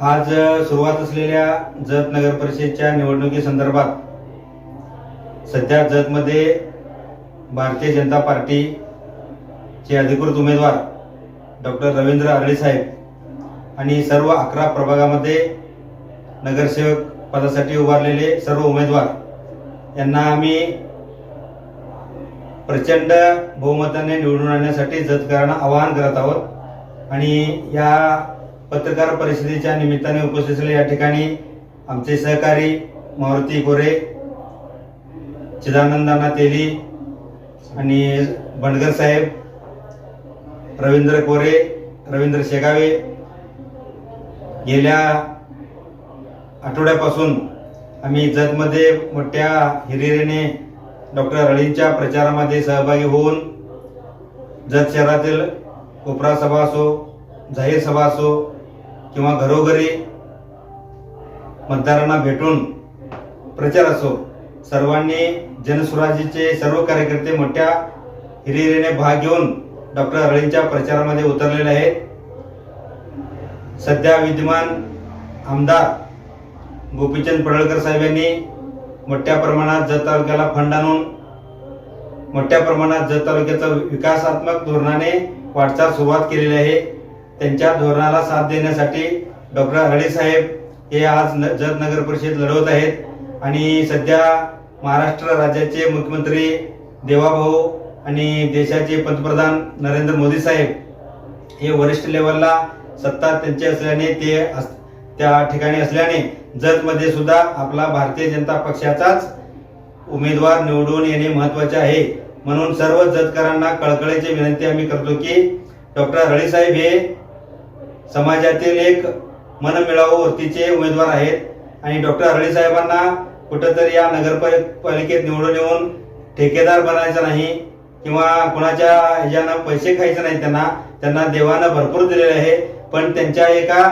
आज सुरुवात असलेल्या जत नगर परिषदेच्या निवडणुकीसंदर्भात सध्या जतमध्ये भारतीय जनता पार्टीचे अधिकृत उमेदवार डॉक्टर रवींद्र आरळे साहेब आणि सर्व अकरा प्रभागामध्ये नगरसेवक पदासाठी उभारलेले सर्व उमेदवार यांना आम्ही प्रचंड बहुमताने निवडून आणण्यासाठी जतकरांना आवाहन करत आहोत. आणि या पत्रकार परिषदेच्या निमित्ताने उपस्थित असलेले या ठिकाणी आमचे सहकारी मारुती कोरे चिदानंदाना तेली आणि बंडगर साहेब रवींद्र कोरे रवींद्र शेगावे गेल्या आठवड्यापासून आम्ही जतमध्ये मोठ्या हिरिरीने डॉक्टर अळींच्या प्रचारामध्ये सहभागी होऊन जत शहरातील कोपरा सभा असो जाहीर सभा असो किंवा घरोघरी मतदारांना भेटून प्रचार असो सर्वांनी जनस्वराज्याचे सर्व कार्यकर्ते मोठ्या हिरिरीने भाग घेऊन डॉक्टर अळींच्या प्रचारामध्ये उतरलेले आहेत. सध्या विद्यमान आमदार गोपीचंद पडळकर साहेब यांनी मोठ्या प्रमाणात जत तालुक्याला फंड आणून मोठ्या प्रमाणात जत तालुक्याचा विकासात्मक धोरणाने वाटचाल सुरुवात केलेली आहे. त्यांच्या धोरणाला साथ देण्यासाठी डॉक्टर हरडे साहेब हे आज न- जत नगर परिषद लढवत आहेत आणि सध्या महाराष्ट्र राज्याचे मुख्यमंत्री देवाभाऊ आणि देशाचे पंतप्रधान नरेंद्र मोदी साहेब हे वरिष्ठ लेवलला सत्ता त्यांची असल्याने ते अस- त्या ठिकाणी असल्याने जतमध्ये सुद्धा आपला भारतीय जनता पक्षाचाच उमेदवार निवडून येणे महत्त्वाचे आहे. म्हणून सर्व जतकरांना कळकळीची विनंती आम्ही करतो की डॉक्टर हळीसाहेब हे समाजातील एक मनमिळावू वृत्तीचे उमेदवार आहेत. आणि डॉक्टर हळी साहेबांना कुठंतरी या नगरपालिकेत निवडून येऊन ठेकेदार बनायचं नाही किंवा कुणाच्या ह्याच्यानं पैसे खायचे नाही त्यांना त्यांना देवानं भरपूर दिलेले आहे. पण त्यांच्या एका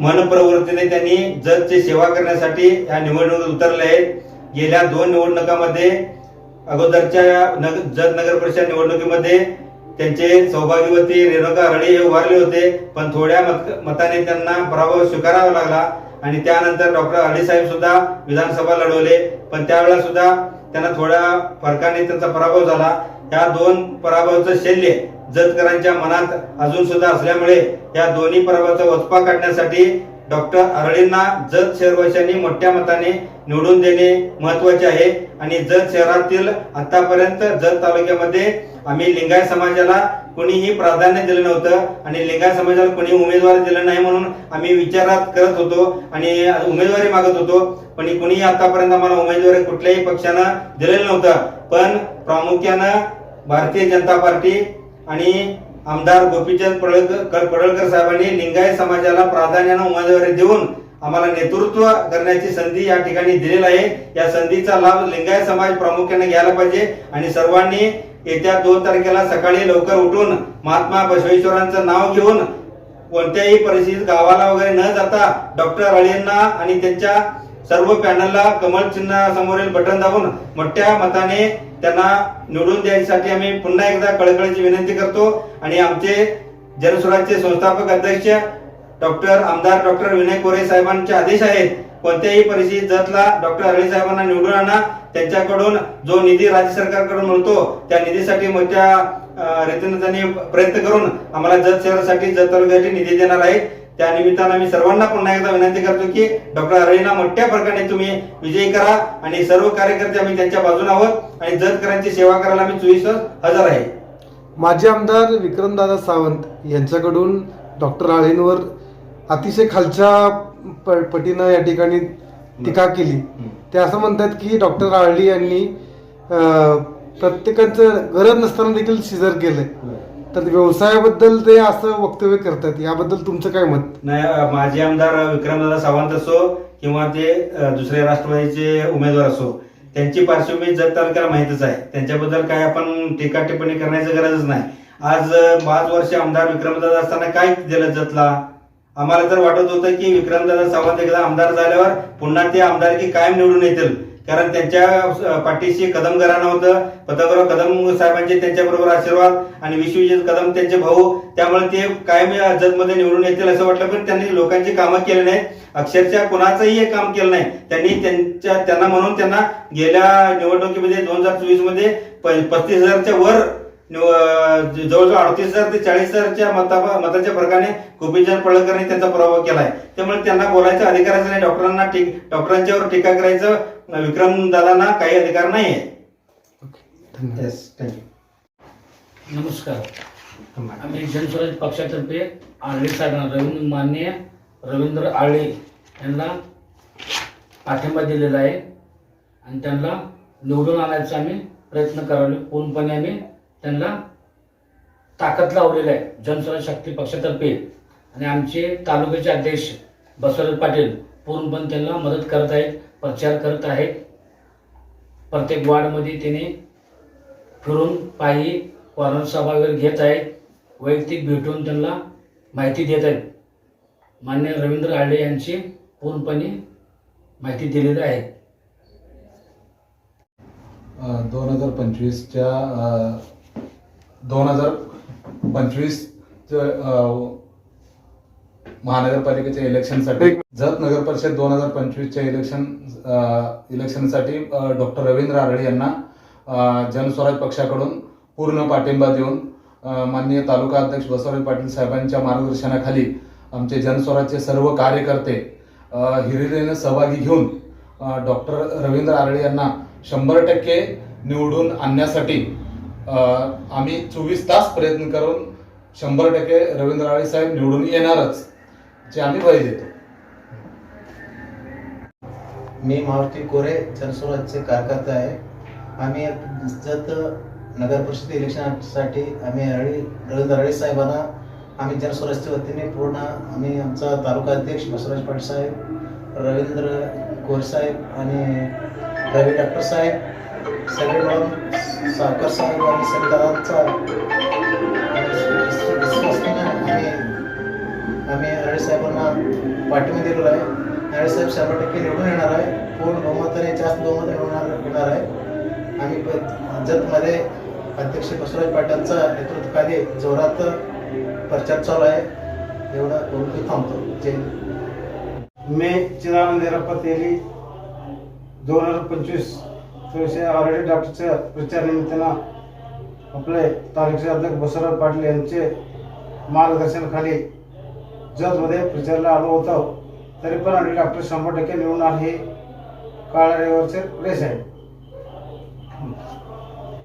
मनप्रवृत्तीने त्यांनी जगची सेवा करण्यासाठी या निवडणुकीत उतरले आहेत. गेल्या दोन निवडणुकामध्ये अगोदरच्या नग जत नगर परिषद निवडणुकीमध्ये त्यांचे सौभाग्यवती रेणुका रडे हे उभारले होते पण थोड्या मत मताने त्यांना पराभव स्वीकारावा लागला. आणि त्यानंतर डॉक्टर अडी साहेब सुद्धा विधानसभा लढवले. पण त्यावेळेला सुद्धा त्यांना थोड्या फरकाने त्यांचा पराभव झाला. या दोन पराभवाचं शल्य जतकरांच्या मनात अजून सुद्धा असल्यामुळे या दोन्ही पराभवाचा वचपा काढण्यासाठी डॉक्टर अरळींना जत शहरवासियांनी मोठ्या मताने निवडून देणे महत्त्वाचे आहे. आणि जत शहरातील आतापर्यंत जत तालुक्यामध्ये आम्ही लिंगायत समाजाला कोणीही प्राधान्य दिलं नव्हतं. आणि लिंगायत समाजाला कोणी उमेदवारी दिलं नाही म्हणून आम्ही विचारात करत होतो. आणि उमेदवारी मागत होतो. पण कोणीही आतापर्यंत आम्हाला उमेदवारी कुठल्याही पक्षानं दिलेलं नव्हतं. पण प्रामुख्यानं भारतीय जनता पार्टी आणि आमदार गोपीचंद पडळकर पडळकर साहेबांनी लिंगायत समाजाला प्राधान्यानं उमेदवारी देऊन आम्हाला नेतृत्व करण्याची संधी या ठिकाणी दिलेला आहे. या संधीचा लाभ लिंगायत समाज प्रामुख्याने घ्यायला पाहिजे आणि सर्वांनी येत्या दोन तारखेला सकाळी लवकर उठून महात्मा बसवेश्वरांचं नाव घेऊन कोणत्याही परिस्थितीत गावाला वगैरे न जाता डॉक्टर अळींना आणि त्यांच्या सर्व पॅनलला कमल चिन्ह समोरील बटन दाबून मोठ्या मताने त्यांना निवडून द्यायसाठी आम्ही पुन्हा एकदा कळकळीची विनंती करतो. आणि आमचे जनस्वराज्यचे संस्थापक अध्यक्ष डॉक्टर आमदार डॉक्टर विनय कोरे साहेबांचे आदेश आहेत. कोणत्याही परिस्थितीत जतला डॉक्टर अरळी साहेबांना निवडून आणा. त्यांच्याकडून जो निधी राज्य सरकारकडून मिळतो त्या निधीसाठी मोठ्या रीतीने त्यांनी प्रयत्न करून आम्हाला जत शहरासाठी जत तालुक्यासाठी निधी देणार आहेत. त्या निमित्तानं आम्ही सर्वांना पुन्हा एकदा विनंती करतो की डॉक्टर अरळींना मोठ्या फरकाने तुम्ही विजयी करा आणि सर्व कार्यकर्ते आम्ही त्यांच्या बाजूने आहोत आणि जतकरांची सेवा करायला आम्ही चोवीस हजर आहे. माजी आमदार विक्रमदादा सावंत यांच्याकडून डॉक्टर आळेंवर अतिशय खालच्या प- पटीनं या ठिकाणी टीका केली. ते असं म्हणतात की डॉक्टर आळी यांनी प्रत्येकाचं गरज नसताना देखील सिजर केलंय. तर व्यवसायाबद्दल ते असं वक्तव्य करतात याबद्दल तुमचं काय मत? नाही माजी आमदार विक्रमदादा सावंत असो किंवा ते दुसरे राष्ट्रवादीचे उमेदवार असो त्यांची पार्श्वभूमी जत तालुक्याला माहितच आहे. त्यांच्याबद्दल काय आपण टीका टिप्पणी करण्याची गरजच नाही. आज पाच वर्ष आमदार विक्रमदादा असताना काय दिलं जतला? आम्हाला तर वाटत होतं की विक्रमदादा सावंत एकदा आमदार झाल्यावर पुन्हा ते आमदारकी कायम निवडून येतील. कारण त्यांच्या पाठीशी कदम घराणं होतं. पतंगराव कदम साहेबांचे त्यांच्याबरोबर आशीर्वाद आणि विश्वजित कदम त्यांचे भाऊ. त्यामुळे ते कायम या जतमध्ये निवडून येतील असं वाटलं पण त्यांनी लोकांची कामं केली नाहीत. अक्षरशः कुणाचंही काम केलं नाही. त्यांनी त्यांच्या त्यांना म्हणून त्यांना गेल्या निवडणुकीमध्ये दोन हजार चोवीसमध्ये पस्तीस हजारच्या वर जवळजवळ अडतीस हजार ते चाळीस हजारच्या मता मताच्या फरकाने गोपीचंद पडळकरांनी त्यांचा पराभव केलाय. त्यामुळे त्यांना बोलायचा अधिकारच नाही. डॉक्टरांना डॉक्टरांच्यावर टीका करायचं. विक्रम दादांना काही अधिकार नाही आहे ओके धन्यवाद. येस थँक्यू नमस्कार. आम्ही जनस्वराज पक्षातर्फे आळले साहेबांना रवींद्र मान्य रवींद्र आळे यांना पाठिंबा दिलेला आहे. आणि त्यांना निवडून आणायचा आम्ही प्रयत्न करावे पूर्णपणे आम्ही त्यांना ताकद लावलेला आहे जनस्वराज शक्ती पक्षातर्फे. आणि आमचे तालुक्याचे अध्यक्ष बसवराज पाटील पूर्णपणे त्यांना मदत करत आहेत. प्रचार करत आहेत. प्रत्येक वार्डमध्ये त्याने फिरून पायी कॉर्नर सभा वगैरे घेत आहेत. वैयक्तिक भेटून त्यांना माहिती देत आहेत. मान्य रवींद्र आडे यांची पूर्णपणे माहिती दिलेली आहे. दोन हजार पंचवीसच्या दोन हजार पंचवीस महानगरपालिकेच्या इलेक्शनसाठी जत नगर परिषद दोन हजार पंचवीसच्या इलेक्शन इलेक्शनसाठी डॉक्टर रवींद्र आरडे यांना जनस्वराज पक्षाकडून पूर्ण पाठिंबा देऊन माननीय तालुका अध्यक्ष बसवराज पाटील साहेबांच्या मार्गदर्शनाखाली आमचे जनस्वराजचे सर्व कार्यकर्ते हिरिरीने सहभागी घेऊन डॉक्टर रवींद्र आरडे यांना शंभर टक्के निवडून आणण्यासाठी आम्ही चोवीस तास प्रयत्न करून शंभर टक्के रवींद्र आळे साहेब निवडून येणारच. जे आम्ही बळी देतो. मी मारुती कोरे जनस्वराजचे कार्यकर्ता आहे. आम्ही जत नगर परिषद इलेक्शनसाठी आम्ही रळी रवींद्र रळे साहेबांना आम्ही जनस्वराजच्या वतीने पूर्ण आम्ही आमचा तालुका अध्यक्ष बसवराज पाटील साहेब रवींद्र कोर साहेब आणि रवी डॉक्टर साहेब सगळे मिळून सावकर साहेब आणि सगळ्यांचा आम्ही अळे साहेबांना पाठिंबा दिलेला आहे. अळे साहेब शंभर टक्के निवडून येणार आहे. पूर्ण बहुमताने जास्त बहुमत निवडणार येणार आहे. आम्ही प- जतमध्ये अध्यक्ष बसवराज पाटलांचा नेतृत्वाखाली जोरात प्रचार चालू आहे. एवढं बोलून मी थांबतो. जय मे मी चिदानंद येरप्पा तेली दोन हजार पंचवीस थोडेसे ऑलरेडी डॉक्टरच्या प्रचार निमित्तानं आपले तालुक्याचे अध्यक्ष बसवराज पाटील यांचे मार्गदर्शनाखाली जजमध्ये प्रचारला आलो होतो. तरी पण आणि डॉक्टर शंभर टक्के निवडून आले हे काळ्या रेवरचे रेस आहे.